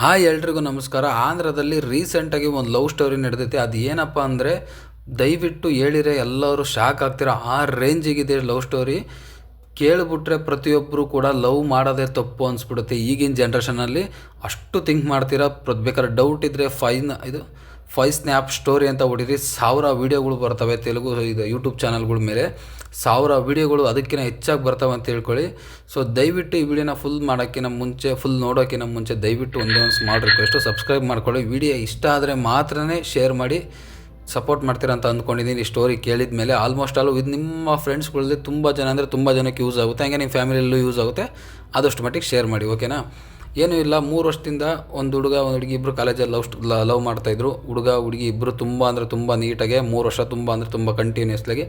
Hi ಎಲ್ರಿಗೂ ನಮಸ್ಕಾರ. ಆಂಧ್ರದಲ್ಲಿ ರೀಸೆಂಟಾಗಿ ಒಂದು ಲವ್ ಸ್ಟೋರಿ ನಡೆದೈತೆ. ಅದು ಏನಪ್ಪ ಅಂದರೆ, ದಯವಿಟ್ಟು ಹೇಳಿರೆ ಎಲ್ಲರೂ ಶಾಕ್ ಆಗ್ತಿರೋ? ಆ ರೇಂಜಿಗಿದೆ ಲವ್ ಸ್ಟೋರಿ ಕೇಳಿಬಿಟ್ರೆ ಪ್ರತಿಯೊಬ್ಬರು ಕೂಡ ಲವ್ ಮಾಡೋದೇ ತಪ್ಪು ಅನಿಸ್ಬಿಡುತ್ತೆ ಈಗಿನ ಜನ್ರೇಷನಲ್ಲಿ ಅಷ್ಟು ಥಿಂಕ್ ಮಾಡ್ತೀರಾ? ಬೇಕಾದ್ರೆ ಡೌಟ್ ಇದ್ದರೆ ಫೈನ್ ಇದು ಫೈ ಸ್ನ್ಯಾಪ್ ಸ್ಟೋರಿ ಅಂತ ಹೊಡೀರಿ ಸಾವಿರ ವೀಡಿಯೋಗಳು ಬರ್ತವೆ ತೆಲುಗು, ಇದು ಯೂಟ್ಯೂಬ್ ಚಾನಲ್ಗಳ ಮೇಲೆ. ಸಾವಿರ ವೀಡಿಯೋಗಳು ಅದಕ್ಕಿಂತ ಹೆಚ್ಚಾಗಿ ಬರ್ತವೆ ಅಂತ ಹೇಳ್ಕೊಳ್ಳಿ ಸೊ ದಯವಿಟ್ಟು ಈ ವಿಡಿಯೋನ ಫುಲ್ ಮಾಡೋಕ್ಕಿಂತ ಮುಂಚೆ ಫುಲ್ ನೋಡೋಕ್ಕಿಂತ ಮುಂಚೆ ದಯವಿಟ್ಟು ಒಂದೇ ಒಂದು ಸ್ಮಾಲ್ ರಿಕ್ವೆಸ್ಟು ಸಬ್ಸ್ಕ್ರೈಬ್ ಮಾಡ್ಕೊಳ್ಳಿ. ವಿಡಿಯೋ ಇಷ್ಟ ಆದರೆ ಮಾತ್ರನೇ ಶೇರ್ ಮಾಡಿ ಸಪೋರ್ಟ್ ಮಾಡ್ತೀರಾ ಅಂತ ಅಂದ್ಕೊಂಡಿದ್ದೀನಿ. ಈ ಸ್ಟೋರಿ ಕೇಳಿದ ಮೇಲೆ ಆಲ್ಮೋಸ್ಟ್ ಆಲ್ ಇದು ನಿಮ್ಮ ಫ್ರೆಂಡ್ಸ್ಗಳಲ್ಲಿ ತುಂಬ ಜನ ಅಂದರೆ ತುಂಬ ಜನಕ್ಕೆ ಯೂಸ್ ಆಗುತ್ತೆ. ಹಾಗೆ ನಿಮ್ಮ ಫ್ಯಾಮಿಲಿಯಲ್ಲೂ ಯೂಸ್ ಆಗುತ್ತೆ. ಆದಷ್ಟು ಮಟ್ಟಿಗೆ ಶೇರ್ ಮಾಡಿ ಓಕೆನಾ ಏನೂ ಇಲ್ಲ, ಮೂರು ವರ್ಷದಿಂದ ಒಂದು ಹುಡುಗ, ಒಂದು ಹುಡುಗಿ ಇಬ್ಬರು ಕಾಲೇಜಲ್ಲಿ ಲವ್ ಲವ್ ಮಾಡ್ತಾಯಿದ್ರು ಹುಡುಗ, ಹುಡುಗಿ ಇಬ್ಬರು ತುಂಬ ಅಂದರೆ ತುಂಬ ನೀಟಾಗೆ ಮೂರು ವರ್ಷ ತುಂಬ ಅಂದರೆ ತುಂಬ ಕಂಟಿನ್ಯೂಸ್ಲಾಗಿ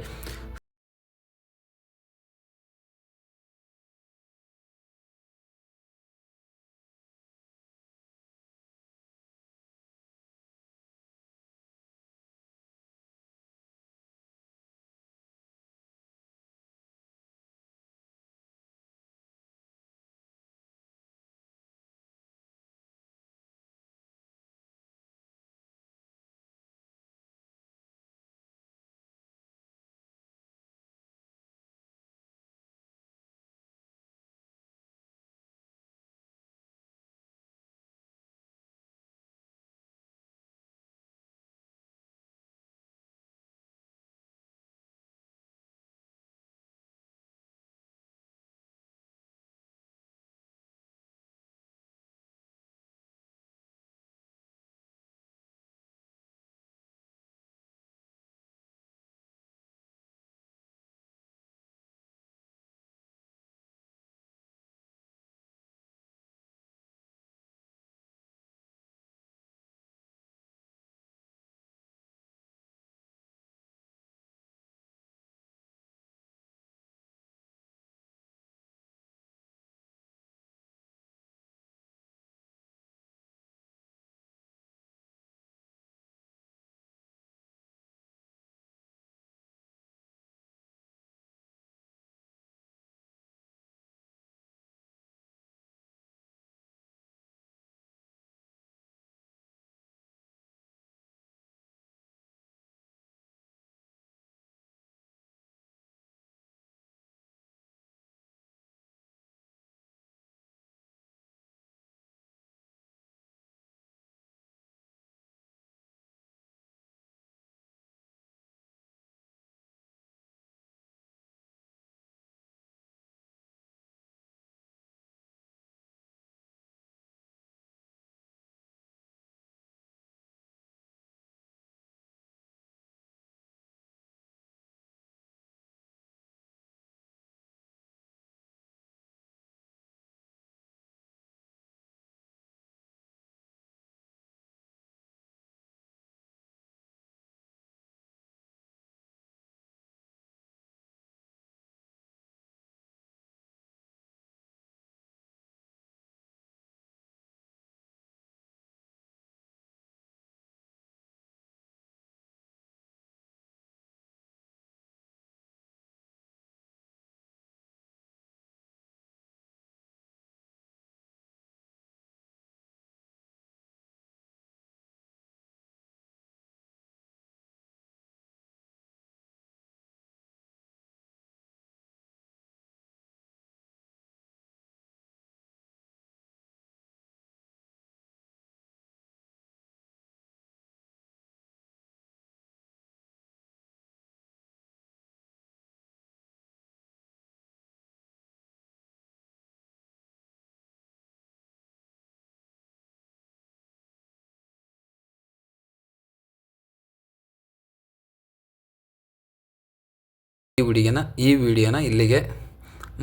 ಈ ಹುಡುಗಿನ ಈ ವಿಡಿಯೋನ ಇಲ್ಲಿಗೆ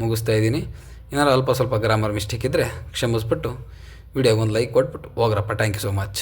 ಮುಗಿಸ್ತಾ ಇದ್ದೀನಿ. ಏನಾದ್ರು ಅಲ್ಪ ಸ್ವಲ್ಪ ಗ್ರಾಮರ್ ಮಿಸ್ಟೇಕ್ ಇದ್ದರೆ ಕ್ಷಮಿಸ್ಬಿಟ್ಟು ವಿಡಿಯೋಗೆ ಒಂದು ಲೈಕ್ ಕೊಟ್ಬಿಟ್ಟು, ಹೋಗ್ರಪ್ಪ. Thank you so much